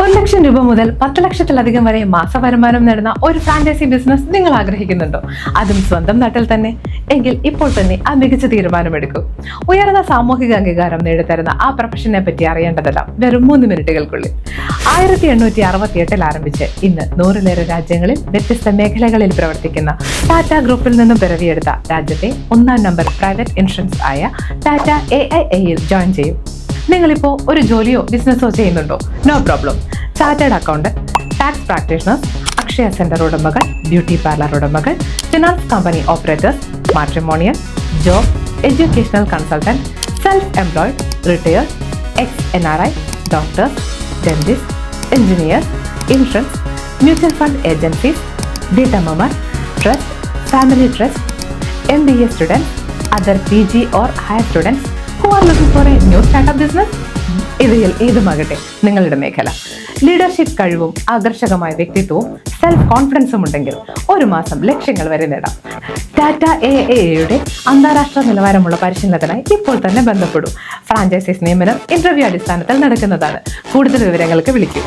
ഒരു ലക്ഷം രൂപ മുതൽ പത്ത് ലക്ഷത്തിലധികം വരെ മാസ വരുമാനം നേടുന്ന ഒരു ഫ്രാഞ്ചൈസി ബിസിനസ് നിങ്ങൾ ആഗ്രഹിക്കുന്നുണ്ടോ? അതും സ്വന്തം നാട്ടിൽ തന്നെ. എങ്കിൽ ഇപ്പോൾ തന്നെ ആ മികച്ച തീരുമാനമെടുക്കൂ. ഉയർന്ന സാമൂഹിക അംഗീകാരം നേടിത്തരുന്ന ആ പ്രൊഫഷനെ പറ്റി അറിയേണ്ടതെല്ലാം വെറും മൂന്ന് മിനിറ്റുകൾക്കുള്ളിൽ. ആയിരത്തി എണ്ണൂറ്റി അറുപത്തി എട്ടിൽ ആരംഭിച്ച് ഇന്ന് നൂറിലേറെ രാജ്യങ്ങളിൽ വ്യത്യസ്ത മേഖലകളിൽ പ്രവർത്തിക്കുന്ന ടാറ്റ ഗ്രൂപ്പിൽ നിന്നും പിറവിയെടുത്ത രാജ്യത്തെ ഒന്നാം നമ്പർ പ്രൈവറ്റ് ഇൻഷുറൻസ് ആയ ടാറ്റ എ ഐ എയിൽ ജോയിൻ ചെയ്യും. നിങ്ങളിപ്പോൾ ഒരു ജോലിയോ ബിസിനസ്സോ ചെയ്യുന്നുണ്ടോ? No problem chartered accountant tax practitioner Akshaya centre ഉടമകൾ ബ്യൂട്ടി പാർലർ ഉടമകൾ finance company operators matrimonial job educational consultant self employed retired ex N R I doctor dentist engineers insurance mutual fund agencies വീട്ടമ്മമാർ trust family trust M B A students other P G or higher students who are looking for new startup business? ഇവയിൽ ഏതുമാകട്ടെ നിങ്ങളുടെ മേഖല. Leadership കഴിവും ആകർഷകമായ വ്യക്തിത്വവും self കോൺഫിഡൻസും ഉണ്ടെങ്കിൽ ഒരു മാസം ലക്ഷ്യങ്ങൾ വരെ നേടാം. ടാറ്റ എ എയുടെ അന്താരാഷ്ട്ര നിലവാരമുള്ള പരിശീലനത്തിനായി ഇപ്പോൾ തന്നെ ബന്ധപ്പെടൂ. ഫ്രാഞ്ചൈസീസ് നിയമനം ഇന്റർവ്യൂ അടിസ്ഥാനത്തിൽ നടക്കുന്നതാണ്. കൂടുതൽ വിവരങ്ങൾക്ക് വിളിക്കൂ.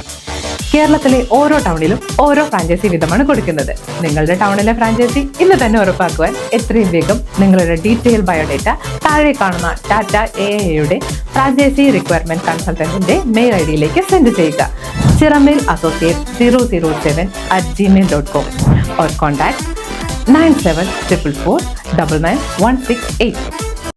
കേരളത്തിലെ ഓരോ ടൗണിലും ഓരോ ഫ്രാഞ്ചൈസി വിധമാണ് കൊടുക്കുന്നത്. നിങ്ങളുടെ ടൗണിലെ ഫ്രാഞ്ചൈസി ഇന്ന് തന്നെ ഉറപ്പാക്കുവാൻ എത്രയും വേഗം നിങ്ങളുടെ ഡീറ്റെയിൽ ബയോഡേറ്റ താഴെ കാണുന്ന ടാറ്റ എ എയുടെ ഫ്രാഞ്ചൈസി റിക്വയർമെന്റ് കൺസൾട്ടന്റിന്റെ മെയിൽ ഐ ഡിയിലേക്ക് സെൻഡ് ചെയ്യുക. Chiramel associate zero zero seven at Gmail dot com or contact nine seven triple four double nine one six eight